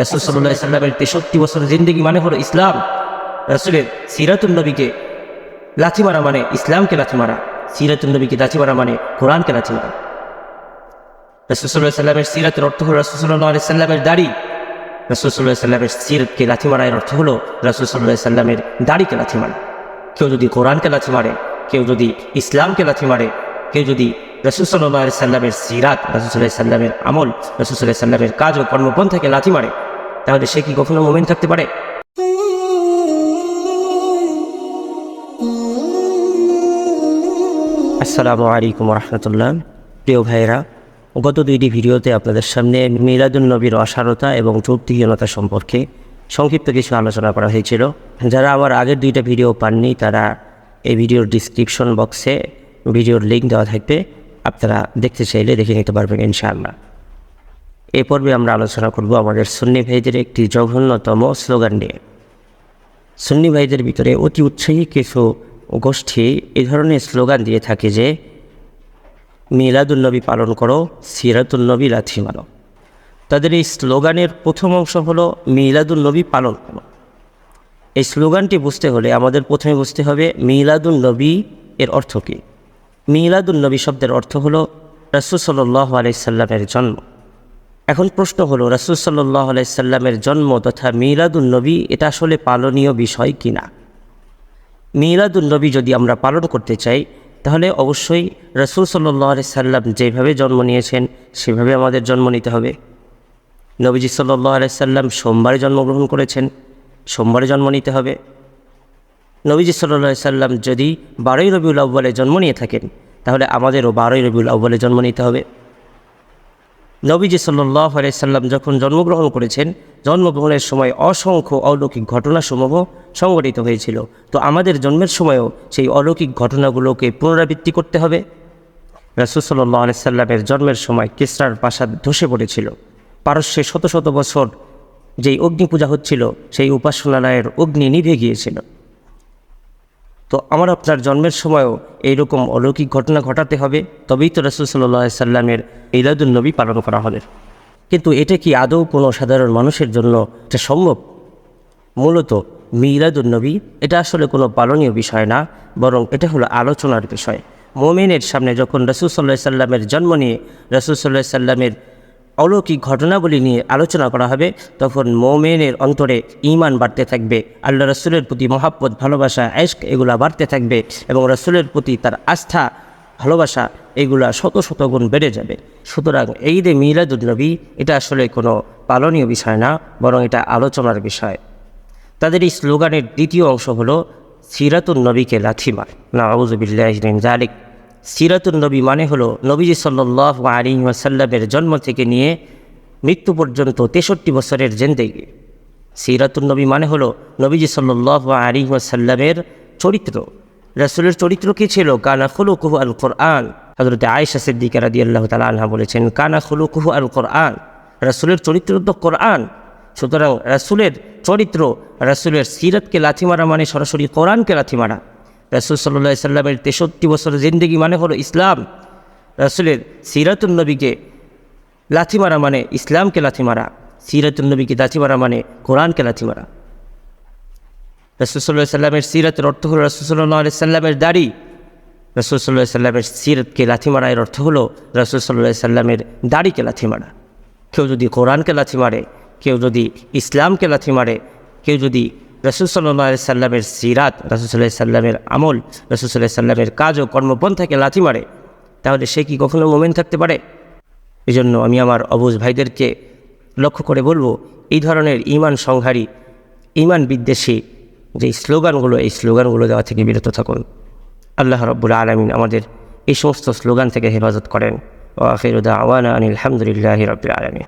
রাসুল সাল্লাহ সাল্লামের তেষট্টি বছরের জিন্দগি মানে হলো ইসলাম। রাসুলের সিরাতুল নবীকে লাথি মারা মানে ইসলামকে লাথি মারা। সিরাতুল নবীকে লাথি মারা মানে কোরআনকে লাথি মারা। রসুল্লাহ সাল্লামের সিরাতের অর্থ হলো রসুল্লাহ আলি সাল্লামের দাড়ি। রসুল্লাহ সাল্লামের সিরতকে লাথি মারার অর্থ হলো রসুল্লাহ সাল্লামের দাড়িকে লাথি মারা। কেউ যদি কোরআনকে লাথি মারে, কেউ যদি ইসলামকে লাথি মারে, কেউ যদি রসুল্লাহ আলি সাল্লামের সিরাত রসুল্লাহ সাল্লামের আমল রসুল্লাহ সাল্লামের কাজ ও কর্মপন্থাকে লাথি মারে। তাহলে সে কি কখনো মোমেন থাকতে পারে? আসসালামু আলাইকুম রহমতুল্লাহ প্রিয় ভাইয়েরা, গত দুইটি ভিডিওতে আপনাদের সামনে মিলাদুল নবীর অসারতা এবং যুক্তিহীনতা সম্পর্কে সংক্ষিপ্ত কিছু আলোচনা করা হয়েছিল। যারা আমার আগের দুইটা ভিডিও পাননি, তারা এই ভিডিওর ডিসক্রিপশন বক্সে ভিডিওর লিঙ্ক দেওয়া থাকবে। আপনারা দেখতে চাইলে দেখে নিতে পারবেন, ইনশাআল্লাহ। এ পর্বে আমরা আলোচনা করব আমাদের সুন্নি ভাইদের একটি জঘন্যতম স্লোগান নিয়ে। সুন্নি ভাইদের ভিতরে অতি উৎসাহী কিছু গোষ্ঠী এ ধরনের স্লোগান দিয়ে থাকে যে মিলাদুলনবী পালন করো সিরাতুলনবী লাথি মারো। তাদের এই স্লোগানের প্রথম অংশ হলো মিলাদুলনবী পালন করো। এই স্লোগানটি বুঝতে হলে আমাদের প্রথমে বুঝতে হবে মিলাদুল নবী এর অর্থ কী? মিলাদুল নবী শব্দের অর্থ হলো রাসুল সাল্লাহ আলাইসাল্লামের জন্ম। এখন প্রশ্ন হলো, রাসুল সাল্লাহ আলাইসাল্লামের জন্ম তথা মিলাদুল নবী এটা আসলে পালনীয় বিষয় কিনা? মিলাদুল নবী যদি আমরা পালন করতে চাই, তাহলে অবশ্যই রসুল সাল্লাহ সাল্লাম যেভাবে জন্ম নিয়েছেন, সেভাবে আমাদের জন্ম নিতে হবে। নবীজি সাল্লাহ সাল্লাম সোমবারে জন্মগ্রহণ করেছেন, সোমবারে জন্ম নিতে হবে। নবীজি সাল্লাহ সাল্লাম যদি বারোই রবিউল আব্বালে জন্ম নিয়ে থাকেন, তাহলে আমাদেরও বারোই রবিউল আব্বালে জন্ম নিতে হবে। নবীজি সাল্লাহ সাল্লাম যখন জন্মগ্রহণ করেছেন, জন্মগ্রহণের সময় অসংখ্য অলৌকিক ঘটনাসমূহ সংঘটিত হয়েছিল। তো আমাদের জন্মের সময়ও সেই অলৌকিক ঘটনাগুলোকে পুনরাবৃত্তি করতে হবে। রাসুল সাল্লাহ সাল্লামের জন্মের সময় কিসরার প্রাসাদ ধসে পড়েছিল। পারস্যে শত শত বছর যেই অগ্নি পূজা হচ্ছিল, সেই উপাসনালয়ের অগ্নি নিভে গিয়েছিল। তো আমার আপনার জন্মের সময়ও এইরকম অলৌকিক ঘটনা ঘটাতে হবে, তবেই তো রসুল সাল্লাহ সাল্লামের ইলাদুল নবী পালন করা হবে। কিন্তু এটা কি আদৌ কোনো সাধারণ মানুষের জন্য এটা সম্ভব? মূলত মিলাদুল নবী, এটা আসলে কোনো পালনীয় বিষয় না, বরং এটা হলো আলোচনার বিষয়। মোমেনের সামনে যখন রসুল সাল্লাহ সাল্লামের জন্ম নিয়ে রসুল সাল্লাহ সাল্লামের অলৌকিক ঘটনাবলী নিয়ে আলোচনা করা হবে, তখন মোমেনের অন্তরে ইমান বাড়তে থাকবে, আল্লাহ রসুলের প্রতি মহাব্বত, ভালোবাসা এশক এগুলা বাড়তে থাকবে এবং রসুলের প্রতি তার আস্থা, ভালোবাসা এগুলা শত শত গুণ বেড়ে যাবে। সুতরাং এই যে মিলাদুলনবী এটা আসলে কোনো পালনীয় বিষয় না, বরং এটা আলোচনার বিষয়। তাদের এই স্লোগানের দ্বিতীয় অংশ হলো সিরাতুল নবীকে লাথিমার না আউজবিল্লাহ জালিক সিরাতুল নবী মানে হলো নবীজি সাল্লাহ আলী ওয়াসাল্লামের জন্ম থেকে নিয়ে মৃত্যু পর্যন্ত তেষট্টি বছরের জেন্দেগি সিরাতুল নবী মানে হলো নবীজি সাল্লাহ আলী ওয়াসাল্লামের চরিত্র। রাসুলের চরিত্র কী ছিল? কানা খুলু কুহু আল কোরআন। হজরত আয়েশা সিদ্দিকা রাদি আল্লাহ তালা বলেছেন, কানা খুলু কুহু আল কোরআন। রাসুলের চরিত্র তো কোরআন। সুতরাং রাসুলের চরিত্র রাসুলের সিরাতকে লাথি মারা মানে সরাসরি কোরআনকে লাথি মারা। রাসুল সাল্লাহ সাল্লামের তেষট্টি বছরের জিন্দগি মানে হলো ইসলাম। রাসুলের সিরাতুল নবীকে লাথি মারা মানে ইসলামকে লাথি মারা। সিরাতুল নবীকে লাথি মারা মানে কোরআনকে লাথি মারা। রসুল্লাহ সাল্লামের সিরাতের অর্থ হলো রসুল্লাহ সাল্লামের দাড়ি। রসুল্লাহ সাল্লামের সিরতকে লাথি মারা, এর অর্থ হলো রসুল্লাহ সাল্লামের দাড়িকে লাথি মারা। কেউ যদি কোরআনকে লাথি মারে, কেউ যদি ইসলামকে লাথি মারে, কেউ যদি রসুল সাল্লাহ সাল্লামের সিরাত রসুল্লাহ সাল্লামের আমল রসুল্লাহ সাল্লামের কাজ ও কর্মপন্থাকে লাথি মারে। তাহলে সে কি কখনো মোমেন থাকতে পারে? এই জন্য আমি আমার অবুজ ভাইদেরকে লক্ষ্য করে বলব, এই ধরনের ইমান সংহারী ইমান বিদ্বেষী যে স্লোগানগুলো, এই স্লোগানগুলো দেওয়া থেকে বিরত থাকুন। আল্লাহ রব্বুল আলমিন আমাদের এই সমস্ত স্লোগান থেকে হেফাজত করেন। ও আফিরুদ্দা আওয়ানা আনিল আলহামদুলিল্লাহ রবিল আলমী